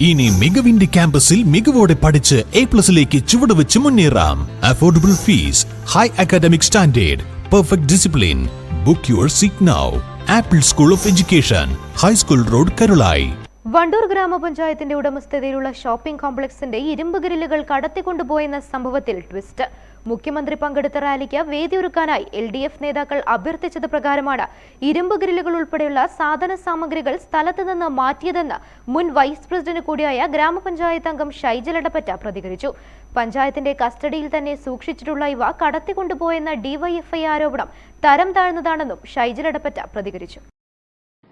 ഇനി മികവിന്റെ ക്യാമ്പസിൽ മികവോടെ പഠിച്ച് എ പ്ലസിലേക്ക് ചുവടുവെച്ച് മുന്നേറാം. Affordable fees high academic standard perfect discipline book your seat now Apple school of education high school road Karulai Wandoor ഗ്രാമപഞ്ചായത്തിന്റെ ഉടമസ്ഥതയിലുള്ള ഷോപ്പിംഗ് കോംപ്ലക്സിന്റെ ഇരുമ്പ് ഗ്രില്ലുകൾ കടത്തിക്കൊണ്ടുപോയെന്ന സംഭവത്തിൽ ട്വിസ്റ്റ് മുഖ്യമന്ത്രി പങ്കെടുത്ത റാലിക്ക് വേദിയൊരുക്കാനായി എൽ ഡി എഫ് നേതാക്കൾ അഭ്യർത്ഥിച്ചത് പ്രകാരമാണ്. ഇരുമ്പ് ഗ്രില്ലുകൾ ഉൾപ്പെടെയുള്ള സാധന സാമഗ്രികൾ സ്ഥലത്ത് നിന്ന് മാറ്റിയതെന്ന് മുൻ വൈസ് പ്രസിഡന്റ് കൂടിയായ ഗ്രാമപഞ്ചായത്ത് അംഗം ഷൈജലടപ്പറ്റ പ്രതികരിച്ചു. പഞ്ചായത്തിന്റെ കസ്റ്റഡിയിൽ തന്നെ സൂക്ഷിച്ചിട്ടുള്ള ഇവ കടത്തിക്കൊണ്ടുപോയെന്ന ഡിവൈഎഫ്ഐ ആരോപണം തരം താഴ്ന്നതാണെന്നും ഷൈജലടപ്പറ്റ പ്രതികരിച്ചു.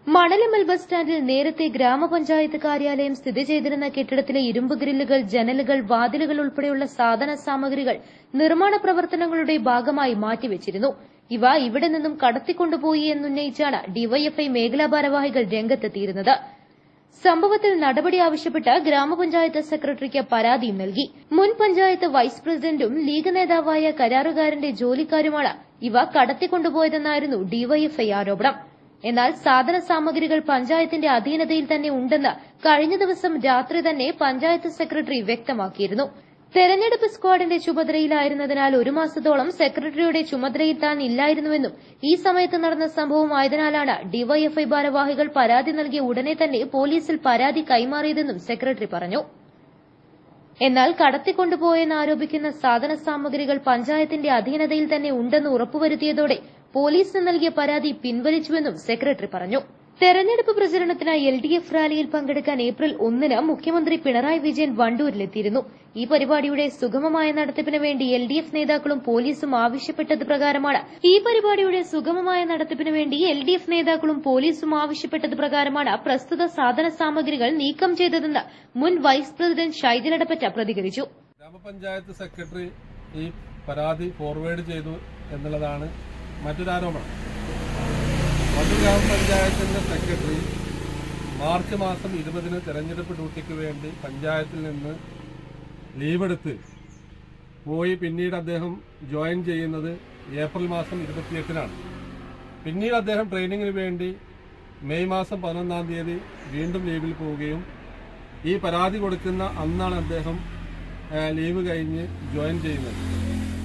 മണലിമൽ ബസ് സ്റ്റാൻഡിൽ നേരത്തെ ഗ്രാമപഞ്ചായത്ത് കാര്യാലയം സ്ഥിതി ചെയ്തിരുന്ന കെട്ടിടത്തിലെ ഇരുമ്പ് ഗ്രില്ലുകൾ ജനലുകൾ വാതിലുകൾ ഉൾപ്പെടെയുള്ള സാധന സാമഗ്രികൾ നിർമ്മാണ പ്രവർത്തനങ്ങളുടെ ഭാഗമായി മാറ്റിവെച്ചിരുന്നു. ഇവ ഇവിടെ നിന്നും കടത്തിക്കൊണ്ടുപോയി എന്നുന്നയിച്ചാണ് ഡിവൈഎഫ്ഐ മേഖലാ ഭാരവാഹികൾ രംഗത്തെത്തിയിരുന്നത്. സംഭവത്തിൽ നടപടി ആവശ്യപ്പെട്ട് ഗ്രാമപഞ്ചായത്ത് സെക്രട്ടറിക്ക് പരാതിയും നൽകി. മുൻ പഞ്ചായത്ത് വൈസ് പ്രസിഡന്റും ലീഗ് നേതാവായ കരാറുകാരന്റെ ജോലിക്കാരുമാണ് ഇവ കടത്തിക്കൊണ്ടുപോയതെന്നായിരുന്നു ഡിവൈഎഫ്ഐ ആരോപണം. എന്നാൽ സാധന സാമഗ്രികൾ പഞ്ചായത്തിന്റെ അധീനതയിൽ തന്നെ ഉണ്ടെന്ന് കഴിഞ്ഞ ദിവസം രാത്രി തന്നെ പഞ്ചായത്ത് സെക്രട്ടറി വ്യക്തമാക്കിയിരുന്നു. തെരഞ്ഞെടുപ്പ് സ്ക്വാഡിന്റെ ചുമതലയിലായിരുന്നതിനാൽ ഒരു മാസത്തോളം സെക്രട്ടറിയുടെ ചുമതലയിൽ താൻ ഇല്ലായിരുന്നുവെന്നും ഈ സമയത്ത് നടന്ന സംഭവം ആയതിനാലാണ് ഡിവൈഎഫ്ഐ ഭാരവാഹികൾ പരാതി നൽകിയ ഉടനെ തന്നെ പോലീസിൽ പരാതി കൈമാറിയതെന്നും സെക്രട്ടറി പറഞ്ഞു. എന്നാൽ കടത്തിക്കൊണ്ടുപോയെന്ന് ആരോപിക്കുന്ന സാധന സാമഗ്രികൾ പഞ്ചായത്തിന്റെ അധീനതയിൽ തന്നെ ഉണ്ടെന്ന് ഉറപ്പുവരുത്തിയതോടെ പോലീസിന് നൽകിയ പരാതി പിൻവലിച്ചുവെന്നും സെക്രട്ടറി പറഞ്ഞു. തെരഞ്ഞെടുപ്പ് പ്രചരണത്തിനായി എൽ ഡി എഫ് റാലിയിൽ പങ്കെടുക്കാൻ ഏപ്രിൽ ഒന്നിന് മുഖ്യമന്ത്രി പിണറായി വിജയൻ വണ്ടൂരിലെത്തിയിരുന്നു. ഈ പരിപാടിയുടെ സുഗമമായ നടത്തിപ്പിന് വേണ്ടി എൽ ഡി എഫ് നേതാക്കളും പോലീസും ആവശ്യപ്പെട്ടത് പ്രകാരമാണ്. ഈ പരിപാടിയുടെ സുഗമമായ നടത്തിപ്പിന് വേണ്ടി എൽ ഡി എഫ് നേതാക്കളും പോലീസും ആവശ്യപ്പെട്ടത് പ്രകാരമാണ് പ്രസ്തുത സാധന സാമഗ്രികൾ നീക്കം ചെയ്തതെന്ന് മുൻ വൈസ് പ്രസിഡന്റ് ഷൈദിലടപ്പറ്റ പ്രതികരിച്ചു. ഗ്രാമപഞ്ചായത്ത് സെക്രട്ടറി ഈ പരാതി ഫോർവേഡ് ചെയ്തു എന്നുള്ളതാണ് മറ്റൊരു ആരോപണം വണ്ടൂർ ഗ്രാമപഞ്ചായത്തിന്റെ സെക്രട്ടറി മാർച്ച് മാസം ഇരുപതിന് തെരഞ്ഞെടുപ്പ് ഡ്യൂട്ടിക്ക് വേണ്ടി പഞ്ചായത്തിൽ നിന്ന് ലീവെടുത്ത് പോയി. പിന്നീട് അദ്ദേഹം ജോയിൻ ചെയ്യുന്നത് ഏപ്രിൽ മാസം ഇരുപത്തിയെട്ടിനാണ്. പിന്നീട് അദ്ദേഹം ട്രെയിനിങ്ങിന് വേണ്ടി മെയ് മാസം പതിനൊന്നാം തീയതി വീണ്ടും ലീവിൽ പോവുകയും ഈ പരാതി കൊടുക്കുന്ന അന്നാണ് അദ്ദേഹം ലീവ് കഴിഞ്ഞ് ജോയിൻ ചെയ്യുന്നത്.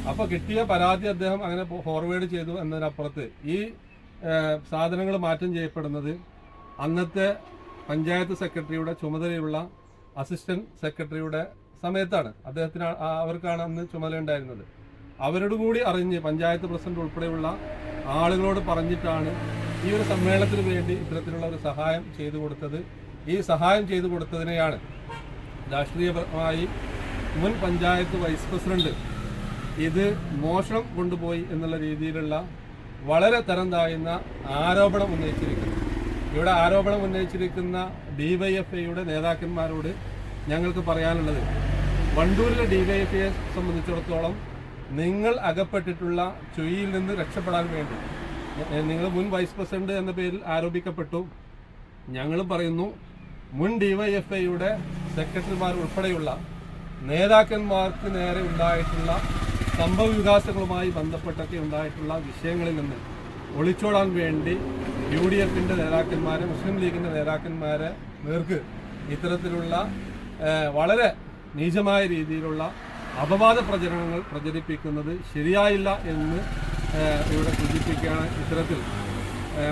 അപ്പോൾ കിട്ടിയ പരാതി അദ്ദേഹം അങ്ങനെ ഫോർവേഡ് ചെയ്തു എന്നതിനപ്പുറത്ത് ഈ സാധനങ്ങൾ മാറ്റം ചെയ്യപ്പെടുന്നത് അന്നത്തെ പഞ്ചായത്ത് സെക്രട്ടറിയുടെ ചുമതലയുള്ള അസിസ്റ്റന്റ് സെക്രട്ടറിയുടെ സമയത്താണ്. അദ്ദേഹത്തിന് അവർക്കാണ് അന്ന് ചുമതല ഉണ്ടായിരുന്നത്. അവരോട് കൂടി അറിഞ്ഞ് പഞ്ചായത്ത് പ്രസിഡന്റ് ഉൾപ്പെടെയുള്ള ആളുകളോട് പറഞ്ഞിട്ടാണ് ഈ ഒരു സമ്മേളനത്തിന് വേണ്ടി ഇത്തരത്തിലുള്ള ഒരു സഹായം ചെയ്തു കൊടുത്തത്. ഈ സഹായം ചെയ്തു കൊടുത്തതിനെയാണ് രാഷ്ട്രീയപരമായി മുൻ പഞ്ചായത്ത് വൈസ് പ്രസിഡന്റ് ഇത് മോഷണം കൊണ്ടുപോയി എന്നുള്ള രീതിയിലുള്ള വളരെ തരം താഴ്ന്ന ആരോപണം ഉന്നയിച്ചിരിക്കുന്നു. ഇവിടെ ആരോപണം ഉന്നയിച്ചിരിക്കുന്ന ഡിവൈഎഫ്ഐയുടെ നേതാക്കന്മാരോട് ഞങ്ങൾക്ക് പറയാനുള്ളത് വണ്ടൂരിലെ ഡിവൈഎഫ്ഐയെ സംബന്ധിച്ചിടത്തോളം നിങ്ങൾ അകപ്പെട്ടിട്ടുള്ള ചുഴിയിൽ നിന്ന് രക്ഷപ്പെടാൻ വേണ്ടി നിങ്ങൾ മുൻ വൈസ് പ്രസിഡന്റ് എന്ന പേരിൽ ആരോപിക്കപ്പെട്ടു. ഞങ്ങൾ പറയുന്നു മുൻ ഡിവൈഎഫ്ഐയുടെ സെക്രട്ടറിമാർ ഉൾപ്പെടെയുള്ള നേതാക്കന്മാർക്ക് നേരെ ഉണ്ടായിട്ടുള്ള സംഭവ വികാസങ്ങളുമായി ബന്ധപ്പെട്ടൊക്കെ ഉണ്ടായിട്ടുള്ള വിഷയങ്ങളിൽ നിന്ന് ഒളിച്ചോടാൻ വേണ്ടി യു ഡി എഫിന്റെ നേതാക്കന്മാരെ മുസ്ലിം ലീഗിന്റെ നേതാക്കന്മാരെ നേർക്ക് ഇത്തരത്തിലുള്ള വളരെ നീചമായ രീതിയിലുള്ള അപവാദ പ്രചരണങ്ങൾ പ്രചരിപ്പിക്കുന്നത് ശരിയായില്ല എന്ന് ഇവിടെ സൂചിപ്പിക്കുകയാണ് ഇത്തരത്തിൽ.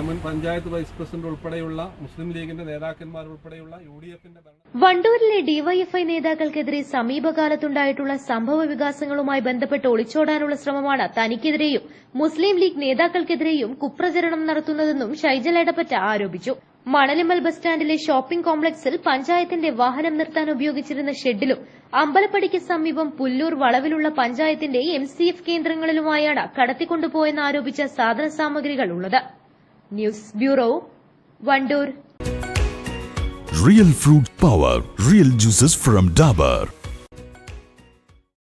മുൻ പഞ്ചായത്ത് വൈസ് പ്രസിഡന്റ് ഉൾപ്പെടെയുള്ള മുസ്ലിം ലീഗിന്റെ നേതാക്കന്മാർ ഉൾപ്പെടെയുള്ള യു ഡി എഫിന്റെ വണ്ടൂരിലെ ഡിവൈഎഫ്ഐ നേതാക്കൾക്കെതിരെ സമീപകാലത്തുണ്ടായിട്ടുള്ള സംഭവ വികാസങ്ങളുമായി ബന്ധപ്പെട്ട് ഒളിച്ചോടാനുള്ള ശ്രമമാണ് തനിക്കെതിരെയും മുസ്ലിം ലീഗ് നേതാക്കൾക്കെതിരെയും കുപ്രചരണം നടത്തുന്നതെന്നും ഷൈജൽ എടപ്പറ്റ ആരോപിച്ചു. മണലിമൽ ബസ് സ്റ്റാൻഡിലെ ഷോപ്പിംഗ് കോംപ്ലക്സിൽ പഞ്ചായത്തിന്റെ വാഹനം നിർത്താൻ ഉപയോഗിച്ചിരുന്ന ഷെഡിലും അമ്പലപ്പടിക്ക് സമീപം പുല്ലൂർ വളവിലുള്ള പഞ്ചായത്തിന്റെ എം കേന്ദ്രങ്ങളിലുമായാണ് കടത്തിക്കൊണ്ടുപോയെന്ന് ആരോപിച്ച സാധന സാമഗ്രികൾ ഉള്ളത്. News bureau Wandoor Real fruit power, real juices from Dabur.